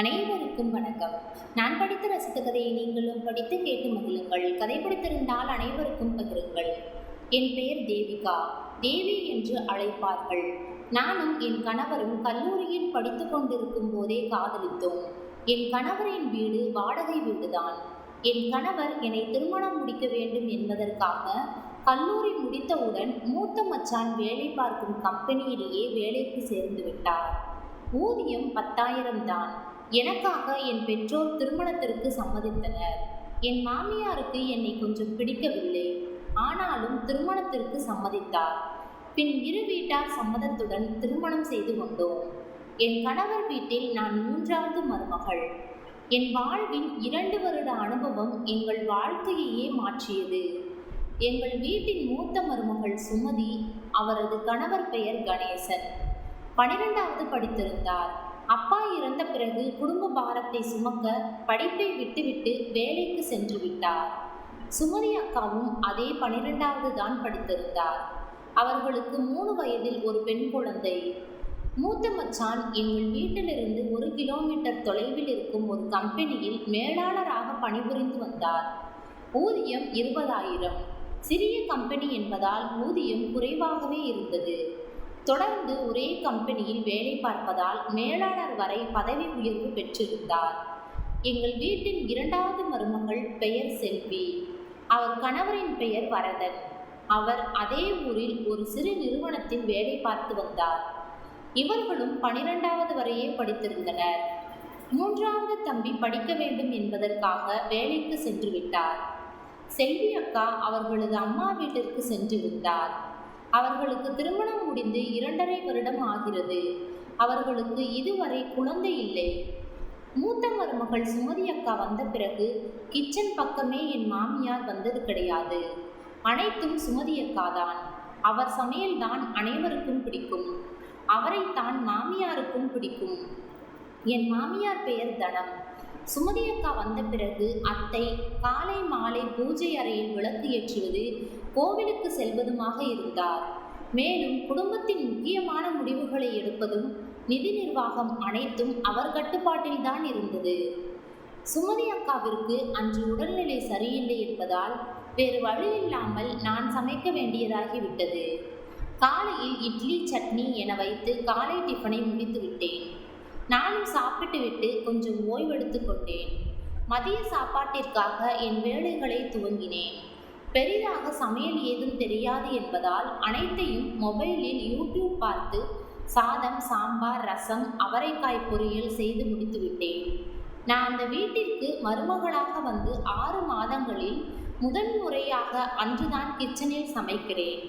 அனைவருக்கும் வணக்கம். நான் படித்த ரசித்த கதையை நீங்களும் படித்து கேட்டு மகிழுங்கள். கதை படித்திருந்தால் அனைவருக்கும் பகிருங்கள். என் பெயர் தேவிகா. தேவி என்று அழைப்பார்கள். நானும் என் கணவரும் கல்லூரியில் படித்து கொண்டிருக்கும் போதே காதலித்தோம். என் கணவரின் வீடு வாடகை வீடுதான். என் கணவர் என்னை திருமணம் முடிக்க வேண்டும் என்பதற்காக கல்லூரி முடித்தவுடன் மூத்த மச்சான் வேலை பார்க்கும் கம்பெனியிலேயே வேலைக்கு சேர்ந்து விட்டார். ஊதியம் பத்தாயிரம் தான். எனக்காக என் பெற்றோர் திருமணத்திற்கு சம்மதித்தனர். என் மாமியாருக்கு என்னை கொஞ்சம் பிடிக்கவில்லை. ஆனாலும் திருமணத்திற்கு சம்மதித்தார். பின் இரு வீட்டார் சம்மதத்துடன் திருமணம் செய்து கொண்டோம். என் கணவர் வீட்டில் நான் மூன்றாவது மருமகள். என் வாழ்வின் இரண்டு வருட அனுபவம் எங்கள் வாழ்க்கையையே மாற்றியது. எங்கள் வீட்டின் மூத்த மருமகள் சுமதி அவரது கணவர் பெயர் கணேசன். பனிரெண்டாவது படித்திருந்தார். அப்பா இறந்த பிறகு குடும்ப பாரத்தை சுமக்க படிப்பை விட்டுவிட்டு வேலைக்கு சென்று விட்டார். சுமதி அக்காவும் அதே பனிரெண்டாவது தான் படித்திருந்தார். அவர்களுக்கு மூணு வயதில் ஒரு பெண் குழந்தை. மூத்த மச்சான் எங்கள் வீட்டிலிருந்து ஒரு கிலோமீட்டர் தொலைவில் இருக்கும் ஒரு கம்பெனியில் மேலாளராக பணிபுரிந்து வந்தார். ஊதியம் இருபதாயிரம். சிறிய கம்பெனி என்பதால் ஊதியம் குறைவாகவே இருந்தது. தொடர்ந்து ஒரே கம்பெனியில் வேலை பார்ப்பதால் மேலாளர் வரை பதவி உயர்வு பெற்றிருந்தார். எங்கள் வீட்டின் இரண்டாவது மருமகள் பெயர் செல்வி. அவர் கணவரின் பெயர் வரதன். அவர் அதே ஊரில் ஒரு சிறு நிறுவனத்தில் வேலை பார்த்து வந்தார். இவர்களும் பனிரெண்டாவது வரையே படித்திருந்தனர். மூன்றாவது தம்பி படிக்க வேண்டும் என்பதற்காக வேலைக்கு சென்று விட்டார். செல்வி அக்கா அவர்களது அம்மா வீட்டிற்கு சென்று விட்டார் அவர்களுக்கு திருமணம் முடிந்து இரண்டரை வருடம் ஆகிறது. அவர்களுக்கு இதுவரை குழந்தை இல்லை. மூத்த மருமகள் சுமதி அக்கா வந்த பிறகு கிச்சன் பக்கமே என் மாமியார் வந்தது கிடையாது. அனைத்தும் சுமதி அக்கா தான். அவர் சமையல்தான் அனைவருக்கும் பிடிக்கும். அவரைத்தான் மாமியாருக்கும் பிடிக்கும். என் மாமியார் பெயர் தனம். சுமதி அக்கா வந்த பிறகு அத்தை காலை மாலை பூஜை அறையில் விளக்கு ஏற்றுவது கோவிலுக்கு செல்வதுமாக இருந்தார். மேலும் குடும்பத்தின் முக்கியமான முடிவுகளை எடுப்பதும் நிதி நிர்வாகம் அனைத்தும் அவர் கட்டுப்பாட்டில்தான் இருந்தது. சுமதி அக்காவிற்கு அன்று உடல்நிலை சரியில்லை என்பதால் வேறு வழி இல்லாமல் நான் சமைக்க வேண்டியதாகிவிட்டது காலையில் இட்லி சட்னி என வைத்து காலை டிஃபனை முடித்து விட்டேன். நானும் சாப்பிட்டு விட்டு கொஞ்சம் ஓய்வெடுத்து கொண்டேன். மதிய சாப்பாட்டிற்காக என் வேலைகளை துவங்கினேன். பெரிதாக சமையல் ஏதும் தெரியாது என்பதால் அனைத்தையும் மொபைலில் யூடியூப் பார்த்து சாதம் சாம்பார் ரசம் அவரைக்காய் பொரியல் செய்து முடித்து விட்டேன். நான் அந்த வீட்டிற்கு மருமகளாக வந்து ஆறு மாதங்களில் முதன் முறையாக அன்றுதான் கிச்சனில் சமைக்கிறேன்.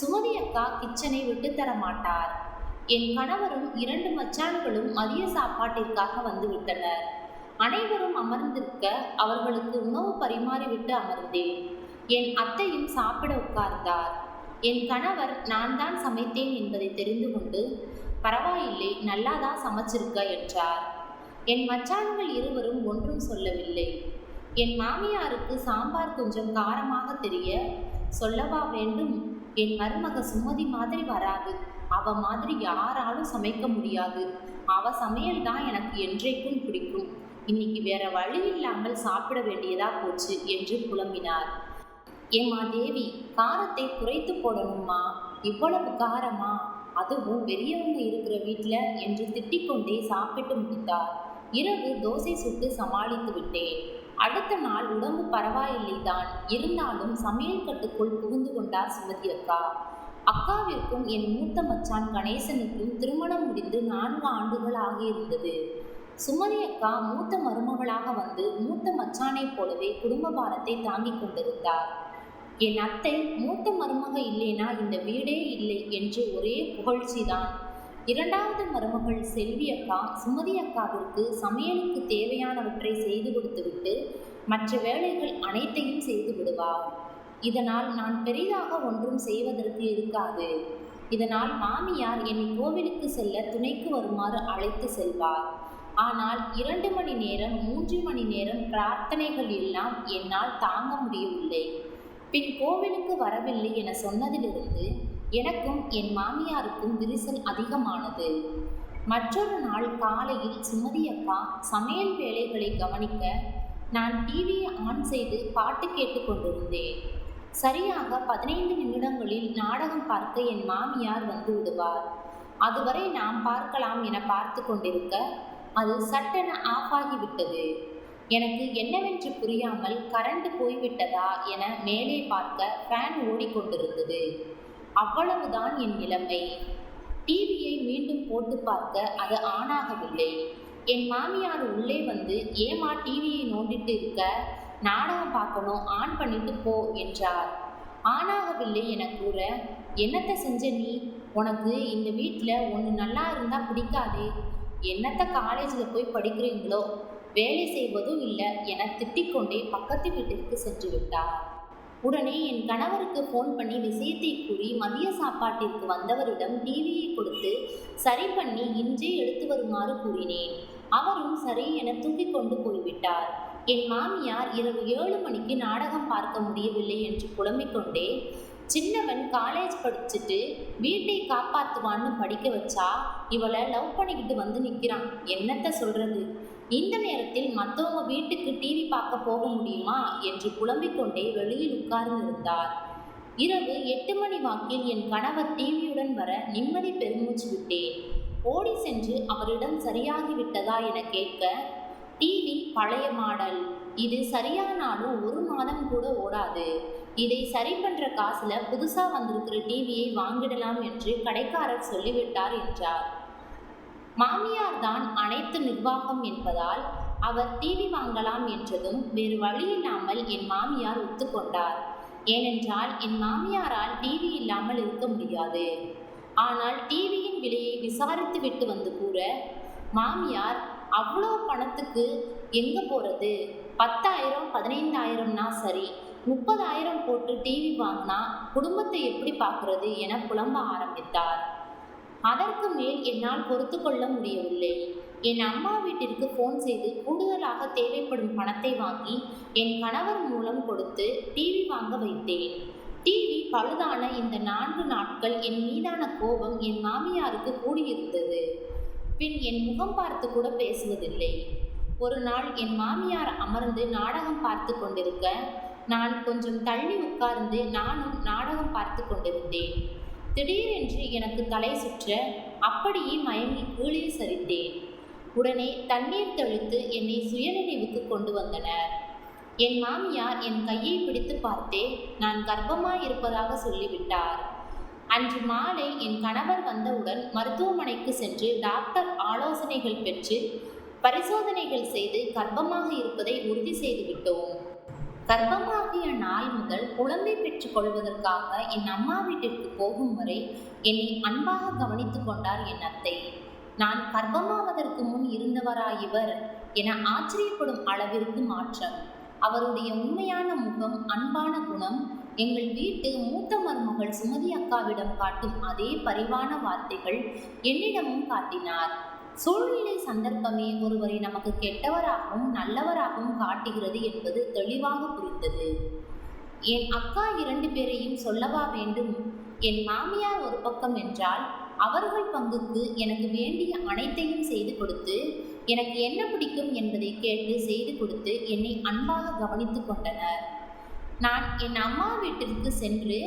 சுமதி அக்கா கிச்சனை விட்டுத்தர மாட்டார். என் கணவரும் இரண்டு மச்சான்களும் மதிய சாப்பாட்டிற்காக வந்துவிட்டனர் அனைவரும் அமர்ந்திருக்க அவர்களுக்கு உணவு பரிமாறிவிட்டு அமர்ந்தேன். என் அத்தையும் சாப்பிட உட்கார்ந்தார். என் கணவர் நான் தான் சமைத்தேன் என்பதை தெரிந்து கொண்டு பரவாயில்லை நல்லா தான் சமைச்சிருக்க என்றார். என் மச்சான்கள் இருவரும் ஒன்றும் சொல்லவில்லை. என் மாமியாருக்கு சாம்பார் கொஞ்சம் காரமாக தெரிய சொல்லவா வேண்டும்? என் மருமக சுமதி மாதிரி வராது. அவ மாதிரி யாராலும் சமைக்க முடியாது. அவ சமையல் தான் எனக்கு என்றைக்கும் பிடிக்கும். இன்னைக்கு வேற வழி இல்லாமல் சாப்பிட வேண்டியதா போச்சு என்று புலம்பினார். ஏம்மா தேவி காரத்தை குறைத்து போடணுமா இவ்வளவு காரமா? அதுவும் பெரியவங்க இருக்கிற வீட்டில் என்று திட்டிக்கொண்டே சாப்பிட்டு முடித்தார். இரவு தோசை சுட்டு சமாளித்து விட்டேன். அடுத்த நாள் உடம்பு பரவாயில்லை தான் இருந்தாலும் சமையல் கட்டுக்குள் புகுந்து கொண்டார் சுமதி அக்கா. அக்காவிற்கும் என் மூத்த மச்சான் கணேசனுக்கும் திருமணம் முடிந்து நான்கு ஆண்டுகள் ஆகியிருந்தது. சுமதி அக்கா மூத்த மருமகளாக வந்து மூத்த மச்சானைப் போலவே குடும்ப பாரத்தை தாங்கிக் கொண்டிருந்தார். என் அத்தை மூத்த மருமக இல்லைனா இந்த வீடே இல்லை என்று ஒரே புகழ்ச்சிதான். இரண்டாவது மருமகள் செல்வி அக்கா சுமதி அக்காவிற்கு சமையலுக்கு தேவையானவற்றை செய்து கொடுத்துவிட்டு மற்ற வேலைகள் அனைத்தையும் செய்து விடுவார். இதனால் நான் பெரிதாக ஒன்றும் செய்வதற்கு இருக்காது. இதனால் மாமியார் என்னை கோவிலுக்கு செல்ல துணைக்கு வருமாறு அழைத்து செல்வார். ஆனால் இரண்டு மணி நேரம் மூன்று மணி நேரம் பிரார்த்தனைகள் எல்லாம் என்னால் தாங்க முடியவில்லை. பின் கோவிலுக்கு வரவில்லை என சொன்னதிலிருந்து எனக்கும் என் மாமியாருக்கும் விரிசல் அதிகமானது. மற்றொரு நாள் காலையில் சுமதி அக்கா சமையல் வேலைகளை கவனிக்க நான் டிவியை ஆன் செய்து பாட்டு கேட்டுக்கொண்டிருந்தேன் சரியாக பதினைந்து நிமிடங்களில் நாடகம் பார்க்க என் மாமியார் வந்து விடுவார். அதுவரை நாம் பார்க்கலாம் என பார்த்து கொண்டிருக்க அது சட்டென ஆஃப் ஆகிவிட்டது. எனக்கு என்னவென்று புரியாமல் கரண்ட் போய்விட்டதா என மேலே பார்க்க ஃபேன் ஓடிக்கொண்டிருந்தது. அவ்வளவுதான் என் நிலைமை. டிவியை மீண்டும் போட்டு பார்க்க அது ஆனாகவில்லை என் மாமியார் உள்ளே வந்து ஏமா டிவியை நோண்டிட்டு இருக்க? நாடகம் பார்க்கணும் ஆன் பண்ணிட்டு போ என்றார். ஆனாகவில்லை என கூற என்னத்தை செஞ்ச நீ? உனக்கு இந்த வீட்டில் ஒன்று நல்லா இருந்தால் பிடிக்காதே. என்னத்தை காலேஜில் போய் படிக்கிறீங்களோ? வேலை செய்வதும் இல்லை என திட்டிக்கொண்டே பக்கத்து வீட்டிற்கு சென்று விட்டார். உடனே என் கணவருக்கு ஃபோன் பண்ணி விஷயத்தை கூறி மதிய சாப்பாட்டிற்கு வந்தவரிடம் டிவியை கொடுத்து சரி பண்ணி இன்றே எடுத்து வருமாறு கூறினேன். அவரும் சரி என தூக்கிக் கொண்டு போய்விட்டார் என் மாமியார் இரவு ஏழு மணிக்கு நாடகம் பார்க்க முடியவில்லை என்று புலம்பிக் கொண்டே சின்னவன் காலேஜ் படிச்சுட்டு வீட்டை காப்பாற்றுவான்னு படிக்க வச்சா இவளை லவ் பண்ணிக்கிட்டு வந்து நிற்கிறான் என்னத்த சொல்றது? இந்த நேரத்தில் மற்றவங்க வீட்டுக்கு டிவி பார்க்க போக முடியுமா என்று புலம்பிக் கொண்டே வெளியில் உட்கார்ந்திருந்தார் இரவு எட்டு மணி வாக்கில் என் கணவர் டிவியுடன் வர நிம்மதி பெருமூச்சு விட்டேன். ஓடி சென்று அவரிடம் சரியாகிவிட்டதா என கேட்க டிவி பழைய மாடல். இது சரியானாலும் ஒரு மாதம் கூட ஓடாது. இதை சரி பண்ற காசுல புதுசா வந்திருக்கிற டிவியை வாங்கிடலாம் என்று கடைக்காரர் சொல்லிவிட்டார் என்றார். மாமியார் தான் அனைத்து நிர்வாகம் என்பதால் அவர் டிவி வாங்கலாம் என்றதும் வேறு வழியில்லாமல் என் மாமியார் ஒத்துக்கொண்டார் ஏனென்றால் என் மாமியாரால் டிவி இல்லாமல் இருக்க முடியாது. ஆனால் டிவியின் விலையை விசாரித்து விட்டு வந்து கூற மாமியார் அவ்வளோ பணத்துக்கு எங்கே போகிறது பத்தாயிரம் பதினைந்தாயிரம்னா சரி முப்பதாயிரம் போட்டு டிவி வாங்கினா குடும்பத்தை எப்படி பார்க்கறது? என புலம்ப ஆரம்பித்தார். அதற்கு மேல் என்னால் பொறுத்து கொள்ள முடியவில்லை. என் அம்மா வீட்டிற்கு ஃபோன் செய்து கூடுதலாக தேவைப்படும் பணத்தை வாங்கி என் கணவர் மூலம் கொடுத்து டிவி வாங்க வைத்தேன். டிவி பழுதான இந்த நான்கு நாட்கள் என் மீதான கோபம் என் மாமியாருக்கு கூடியிருந்தது. பின் என் முகம் பார்த்து கூட பேசுவதில்லை. ஒரு நாள் என் மாமியார் அமர்ந்து நாடகம் பார்த்து கொண்டிருக்க நான் கொஞ்சம் தள்ளி உட்கார்ந்து நானும் நாடகம் பார்த்து கொண்டிருந்தேன். திடீரென்று எனக்கு தலை சுற்ற அப்படியே மயங்கி கீழே சரித்தேன் உடனே தண்ணீர் தெளித்து என்னை சுயநினைவுக்கு கொண்டு வந்தனர். என் மாமியார் என் கையை பிடித்து பார்த்தே நான் கர்ப்பமாய் இருப்பதாக சொல்லிவிட்டார். அன்று மாலை என் கணவர் வந்தவுடன் மருத்துவமனைக்கு சென்று டாக்டர் ஆலோசனைகள் பெற்று பரிசோதனைகள் செய்து கர்ப்பமாக இருப்பதை உறுதி செய்து விட்டோம் கர்ப்பமாகிய நாள் முதல் குழந்தை பெற்றுக் கொள்வதற்காக என் அம்மா வீட்டிற்கு போகும் வரை என்னை அன்பாக கவனித்துக் கொண்டார் என் அத்தை. நான் கர்ப்பமாவதற்கு முன் இருந்தவரா இவர் என ஆச்சரியப்படும் அளவிற்கு மாற்றம். அவருடைய உண்மையான முகம் அன்பான குணம் எங்கள் வீட்டு மூத்த மருமகள் சுமதி அக்காவிடம் காட்டும் அதே பரிவான வார்த்தைகள் என்னிடமும் காட்டினார். சூழ்நிலை சந்தர்ப்பமே ஒருவரை நமக்கு கெட்டவராகவும் நல்லவராகவும் காட்டுகிறது என்பது தெளிவாக புரிந்தது. என் அக்கா இரண்டு பேரையும் சொல்லவா வேண்டும்? என் மாமியார் ஒரு பக்கம் என்றால் அவர்கள் பங்குக்கு எனக்கு வேண்டிய அனைத்தையும் செய்து கொடுத்து எனக்கு என்ன பிடிக்கும் என்பதை கேட்டு செய்து கொடுத்து என்னை அன்பாக கவனித்து கொண்டனர். நான் என் அம்மா வீட்டிற்கு சென்று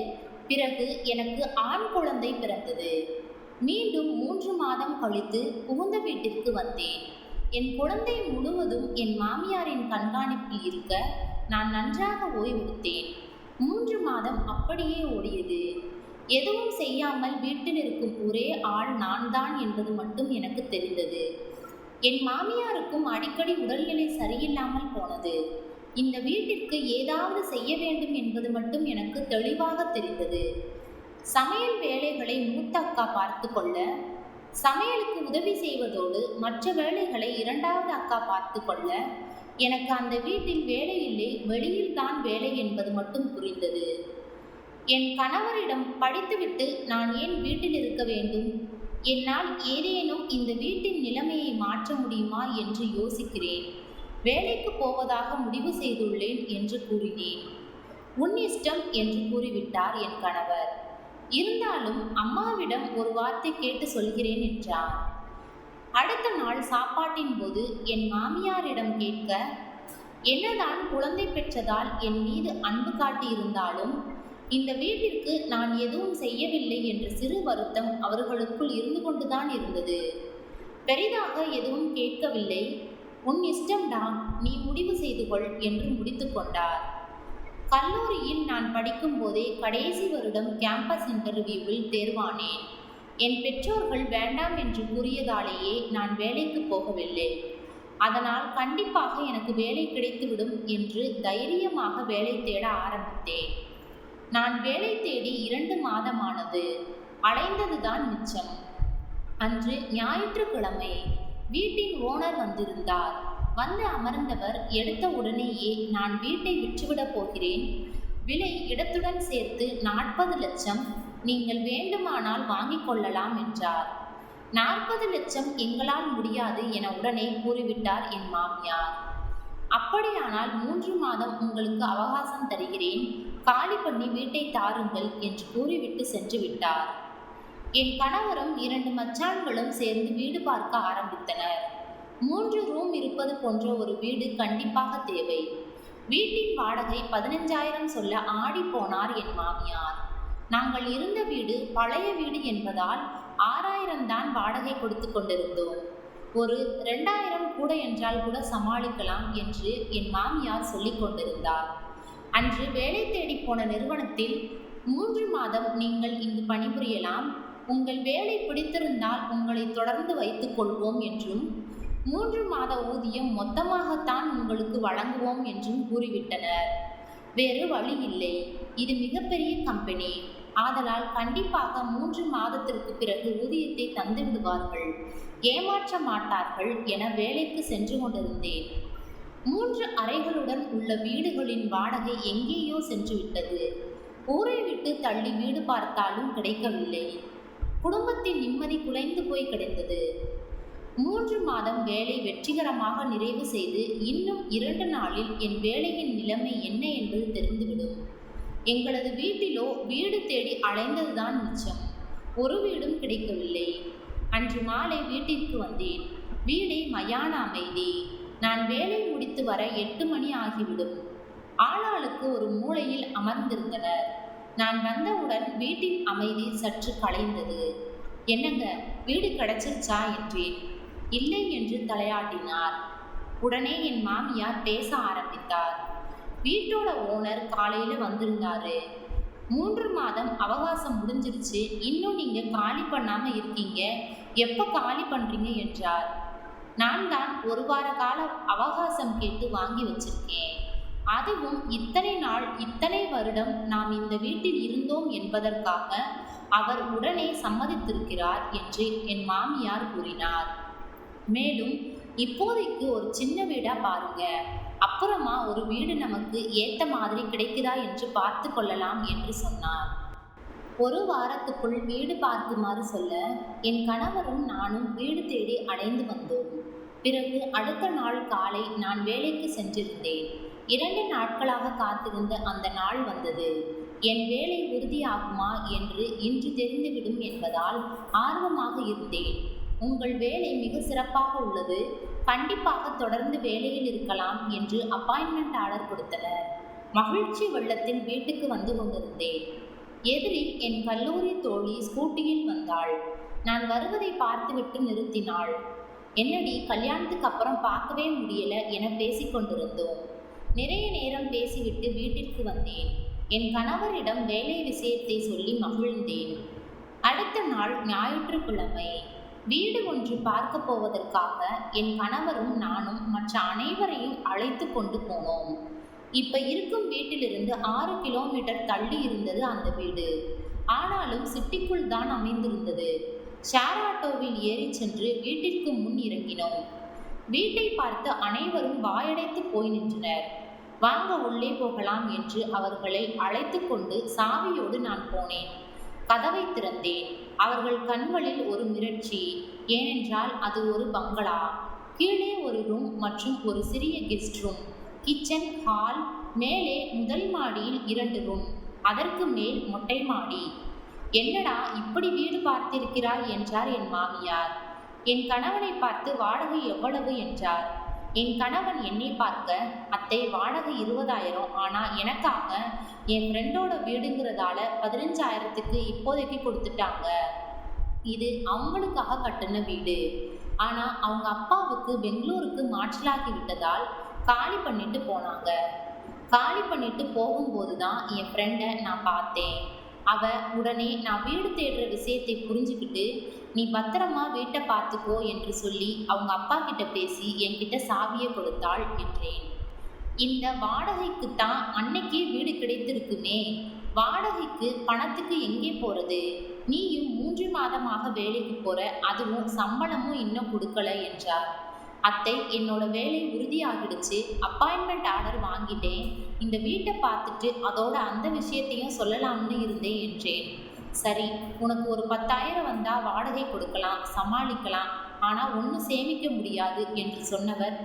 பிறகு எனக்கு ஆண் குழந்தை பிறந்தது. மீண்டும் மூன்று மாதம் கழித்து புகுந்த வீட்டிற்கு வந்தேன். என் குழந்தை முழுவதும் என் மாமியாரின் கண்காணிப்பில் இருக்க நான் நன்றாக ஓய்வெடுத்தேன். மூன்று மாதம் அப்படியே ஓடியது. எதுவும் செய்யாமல் வீட்டில் இருக்கும் ஒரே ஆள் நான் தான் என்பது மட்டும் எனக்கு தெரிந்தது. என் மாமியாருக்கும் அடிக்கடி உடல்நிலை சரியில்லாமல் போனது. இந்த வீட்டிற்கு ஏதாவது செய்ய வேண்டும் என்பது மட்டும் எனக்கு தெளிவாக தெரிந்தது. சமையல் வேலைகளை மூத்த அக்கா பார்த்து கொள்ள சமையலுக்கு உதவி செய்வதோடு மற்ற வேலைகளை இரண்டாவது அக்கா பார்த்து கொள்ள எனக்கு அந்த வீட்டில் வேலை இல்லை வெளியில் தான் வேலை என்பது மட்டும் புரிந்தது. என் கணவரிடம் படித்துவிட்டு நான் ஏன் வீட்டில் இருக்க வேண்டும்? என்னால் ஏதேனும் இந்த வீட்டின் நிலைமையை மாற்ற முடியுமா என்று யோசிக்கிறேன். வேலைக்கு போவதாக முடிவு செய்துள்ளேன் என்று கூறினேன். உன் இஷ்டம் என்று கூறிவிட்டார் என் கணவர். இருந்தாலும் அம்மாவிடம் ஒரு வார்த்தை கேட்டு சொல்கிறேன் என்றார் அடுத்த நாள் சாப்பாட்டின் போது என் மாமியாரிடம் கேட்க என்னதான் குழந்தை பெற்றதால் என் மீது அன்பு காட்டியிருந்தாலும் இந்த வீட்டிற்கு நான் எதுவும் செய்யவில்லை என்ற சிறு வருத்தம் அவர்களுக்குள் இருந்து கொண்டுதான் இருந்தது. பெரிதாக எதுவும் கேட்கவில்லை. உன் இஷ்டம்டா நீ முடிவு செய்து கொள் என்று முடித்து கொண்டார். கல்லூரியில் நான் படிக்கும் போதே கடைசி வருடம் கேம்பஸ் இன்டர்வியூவில் தேர்வானேன். என் பெற்றோர்கள் வேண்டாம் என்று கூறியதாலேயே நான் வேலைக்கு போகவில்லை. அதனால் கண்டிப்பாக எனக்கு வேலை கிடைத்துவிடும் என்று தைரியமாக வேலை தேட ஆரம்பித்தேன். நான் வேலை தேடி இரண்டு மாதமானது. அலைந்ததுதான் மிச்சம். அன்று ஞாயிற்றுக்கிழமை வீட்டின் ஓனர் வந்திருந்தார். வந்து அமர்ந்தவர் எடுத்த உடனேயே நான் வீட்டை விற்றுவிடப் போகிறேன். விலை இடத்துடன் சேர்த்து நாற்பது லட்சம் நீங்கள் வேண்டுமானால் வாங்கிக் கொள்ளலாம் என்றார். நாற்பது லட்சம் எங்களால் முடியாது என உடனே கூறிவிட்டார் என் மாமியார். அப்படியானால் மூன்று மாதம் உங்களுக்கு அவகாசம் தருகிறேன். காலி பண்ணி வீட்டை தாருங்கள் என்று கூறிவிட்டு சென்று விட்டார். என் கணவரும் இரண்டு மச்சான்களும் சேர்ந்து வீடு பார்க்க ஆரம்பித்தனர். மூன்று ரூம் இருப்பது போன்ற ஒரு வீடு கண்டிப்பாக தேவை. வீட்டின் வாடகை பதினஞ்சாயிரம் சொல்ல ஆடி போனார் என் மாமியார். நாங்கள் இருந்த வீடு பழைய வீடு என்பதால் ஆறாயிரம் தான் வாடகை கொடுத்து கொண்டிருந்தோம். ஒரு ரெண்டாயிரம் கூட என்றால் கூட சமாளிக்கலாம் என்று என் மாமியார் சொல்லிக் கொண்டிருந்தார். அன்று வேலை தேடி போன நிறுவனத்தில் மூன்று மாதம் நீங்கள் இங்கு பணிபுரியலாம். உங்கள் வேலை பிடித்திருந்தால் உங்களை தொடர்ந்து வைத்துக் கொள்வோம் என்றும் மூன்று மாத ஊதியம் மொத்தமாகத்தான் உங்களுக்கு வழங்குவோம் என்றும் கூறிவிட்டனர். வேறு வழி இல்லை. இது மிகப்பெரிய கம்பெனி. ஆதலால் கண்டிப்பாக மூன்று மாதத்திற்கு பிறகு ஊதியத்தை தந்துவிடுவார்கள். ஏமாற்ற மாட்டார்கள் என வேலைக்கு சென்று கொண்டிருந்தேன். மூன்று அறைகளுடன் உள்ள வீடுகளின் வாடகை எங்கேயோ சென்றுவிட்டது. ஊரை விட்டு தள்ளி வீடு பார்த்தாலும் கிடைக்கவில்லை. குடும்பத்தின் நிம்மதி குலைந்து போய் கிடைத்தது மூன்று மாதம் வேலை வெற்றிகரமாக நிறைவு செய்து இன்னும் இரண்டு நாளில் என் வேலையின் நிலைமை என்ன என்பது தெரிந்துவிடும். எங்களது வீட்டிலோ வீடு தேடி அலைந்ததுதான் மிச்சம். ஒரு வீடும் கிடைக்கவில்லை. அன்று மாலை வீட்டிற்கு வந்தேன். வீடே மயான அமைதி. நான் வேலை முடித்து வர எட்டு மணி ஆகிவிடும். ஆளாளுக்கு ஒரு மூலையில் அமர்ந்திருந்தனர். நான் வந்தவுடன் வீட்டின் அமைதி சற்று கலைந்தது. என்னங்க வீடு கிடைச்சிருச்சா என்றேன். இல்லை என்று தலையாட்டினார். உடனே என் மாமியார் பேச ஆரம்பித்தார். வீட்டோட ஓனர் காலையில வந்திருந்தாரு. மூன்று மாதம் அவகாசம் முடிஞ்சிருச்சு. இன்னும் நீங்க காலி பண்ணாம இருக்கீங்க. எப்ப காலி பண்றீங்க என்றார். நான் தான் ஒரு வார கால அவகாசம் கேட்டு வாங்கி வச்சிருக்கேன். அதுவும் இத்தனை நாள் இத்தனை வருடம் நாம் இந்த வீட்டில் இருந்தோம் என்பதற்காக அவர் உடனே சம்மதித்திருக்கிறார் என்று என் மாமியார் கூறினார். மேலும் இப்போதைக்கு ஒரு சின்ன வீடா பாருங்க. அப்புறமா ஒரு வீடு நமக்கு ஏத்த மாதிரி கிடைக்குதா என்று பார்த்து கொள்ளலாம் என்று சொன்னார். ஒரு வாரத்துக்குள் வீடு பார்க்குமாறு சொல்ல என் கணவரும் நானும் வீடு தேடி அடைந்து வந்தோம். பிறகு அடுத்த நாள் காலை நான் வேலைக்கு சென்றிருந்தேன். இரண்டு நாட்களாக காத்திருந்த அந்த நாள் வந்தது. என் வேலை உறுதியாகுமா என்று இன்று தெரிந்துவிடும் என்பதால் ஆர்வமாக இருந்தேன். உங்கள் வேலை மிக சிறப்பாக உள்ளது. கண்டிப்பாக தொடர்ந்து வேலையில் இருக்கலாம் என்று அப்பாயின்மெண்ட் ஆர்டர் கொடுத்தனர். மகிழ்ச்சி வெள்ளத்தில் வீட்டுக்கு வந்து கொண்டிருந்தேன். எதிரில் என் கல்லூரி தோழி ஸ்கூட்டியில் வந்தாள். நான் வருவதை பார்த்துவிட்டு நிறுத்தினாள். என்னடி கல்யாணத்துக்கு அப்புறம் பார்க்கவே முடியல என பேசிக்கொண்டிருந்தோம் நிறைய நேரம் பேசிவிட்டு வீட்டிற்கு வந்தேன். என் கணவரிடம் வேலை விஷயத்தை சொல்லி மகிழ்ந்தேன். அடுத்த நாள் ஞாயிற்றுக்கிழமை. வீடு ஒன்று பார்க்க போவதற்காக என் கணவரும் நானும் மற்ற அனைவரையும் அழைத்து கொண்டு போனோம். இப்ப இருக்கும் வீட்டிலிருந்து ஆறு கிலோமீட்டர் தள்ளி இருந்தது அந்த வீடு. ஆனாலும் சிட்டிக்குள் தான் அமைந்திருந்தது. ஷேர் ஆட்டோவில் ஏறி சென்று வீட்டிற்கு முன் இறங்கினோம். வீட்டை பார்த்து அனைவரும் வாயடைத்து போய் நின்றனர். வாங்க உள்ளே போகலாம் என்று அவர்களை அழைத்து கொண்டு சாவியோடு நான் போனேன். கதவை திறந்தேன் அவர்கள் கண்களில் ஒரு மிரட்சி ஏனென்றால் அது ஒரு பங்களா. கீழே ஒரு ரூம் மற்றும் ஒரு சிறிய கெஸ்ட் ரூம் கிச்சன் ஹால் மேலே முதல் மாடியில் இரண்டு ரூம் அதற்கு மேல் மொட்டை மாடி. என்னடா இப்படி வீடு பார்த்திருக்கிறாய்? என்றார் என் மாமியார். என் கணவனை பார்த்து வாடகை எவ்வளவு? என்றார். என் கணவன் என்னை பார்க்க அத்தை வாடகை இருபதாயிரம் ஆனா எனக்காக என் ஃப்ரெண்டோட வீடுங்கிறதால பதினஞ்சாயிரத்துக்கு இப்போதைக்கு கொடுத்துட்டாங்க. இது அவங்களுக்காக கட்டின வீடு. ஆனா அவங்க அப்பாவுக்கு பெங்களூருக்கு மாற்றலாகி விட்டதால் காலி பண்ணிட்டு போனாங்க. காலி பண்ணிட்டு போகும்போது தான் என் ஃப்ரெண்டை நான் பார்த்தேன். அவ உடனே நான் வீடு தேடுற விஷயத்தை புரிஞ்சுக்கிட்டு நீ பத்திரமா வீட்டை பார்த்துக்கோ என்று சொல்லி அவங்க அப்பா கிட்ட பேசி என்கிட்ட சாவியை கொடுத்தாள் என்றேன். இந்த வாடகைக்கு தான் அன்னைக்கே வீடு கிடைத்திருக்குமே. வாடகைக்கு பணத்துக்கு எங்கே போறது? நீயும் மூன்று மாதமாக வேலைக்கு போற அதுவும் சம்பளமும் இன்னும் கொடுக்கல என்றார். அத்தை என்னோட வேலை உறுதியாகிடுச்சு அப்பாயின்மெண்ட் ஆர்டர் வாங்கிட்டேன். இந்த வீட்டை பார்த்துட்டு அதோட அந்த விஷயத்தையும் சொல்லலாம்னு இருந்தேன் என்றேன். சரி உனக்கு ஒரு பத்தாயிரம் வந்தா வாடகை கொடுக்கலாம் சமாளிக்கலாம் ஆனா ஒன்றும் சேமிக்க முடியாது என்று சொன்னவர்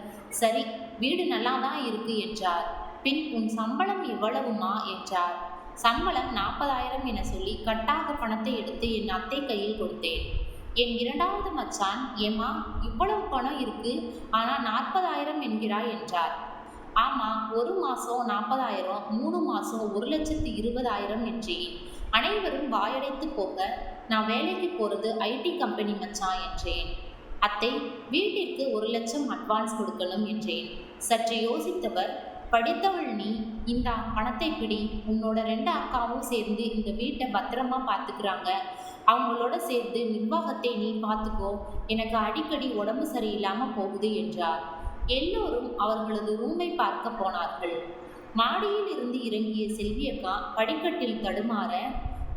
சரி வீடு நல்லா தான் இருக்கு என்றார். பின் உன் சம்பளம் எவ்வளவுமா? என்றார். சம்பளம் நாற்பதாயிரம் என சொல்லி கட்டாக பணத்தை எடுத்து என் அத்தை கையில் கொடுத்தேன். என் இரண்டாவது மச்சான் ஏமா இவ்வளவு பணம் இருக்கு ஆனா நாற்பதாயிரம் என்கிறாய் என்றார். ஆமா ஒரு மாசம் நாற்பதாயிரம் மூணு மாசம் ஒரு லட்சத்து இருபதாயிரம் என்றேன். அனைவரும் வாயடைத்து போக நான் வேலைக்கு போறது ஐடி கம்பெனி மச்சான் என்றேன். அத்தை வீட்டிற்கு ஒரு லட்சம் அட்வான்ஸ் கொடுக்கணும் என்றேன். சற்று யோசித்தவர் படித்தவள் நீ இந்த பணத்தை பிடி. உன்னோட ரெண்டு அக்காவும் சேர்ந்து இந்த வீட்டை பத்திரமா பார்த்துக்கிறாங்க. அவங்களோட சேர்ந்து நிர்வாகத்தை நீ பார்த்துக்கோ. எனக்கு அடிக்கடி உடம்பு சரியில்லாம போகுது என்றார். எல்லோரும் அவர்களது ரூமை பார்க்க போனார்கள். மாடியில் இருந்து இறங்கிய செல்வி அக்கா படிக்கட்டில் தடுமாற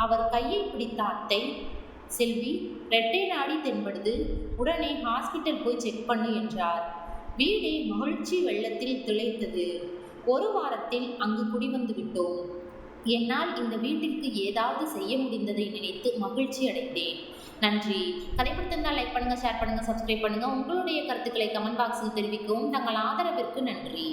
அவர் கையை பிடித்த அத்தை செல்வி ரெட்டை நாடி தென்படுது. உடனே ஹாஸ்பிட்டல் போய் செக் பண்ணு என்றார். வீடே மகிழ்ச்சி வெள்ளத்தில் திளைத்தது. ஒரு வாரத்தில் அங்கு குடிவந்து விட்டோம். என்னால் இந்த வீட்டிற்கு ஏதாவது செய்ய முடிந்ததை நினைத்து மகிழ்ச்சி அடைந்தேன். நன்றி. கதை பிடித்திருந்தால் லைக் பண்ணுங்க ஷேர் பண்ணுங்க சப்ஸ்கிரைப் பண்ணுங்க. உங்களுடைய கருத்துக்களை கமெண்ட் பாக்ஸில் தெரிவிக்கவும். தங்கள் ஆதரவிற்கு நன்றி.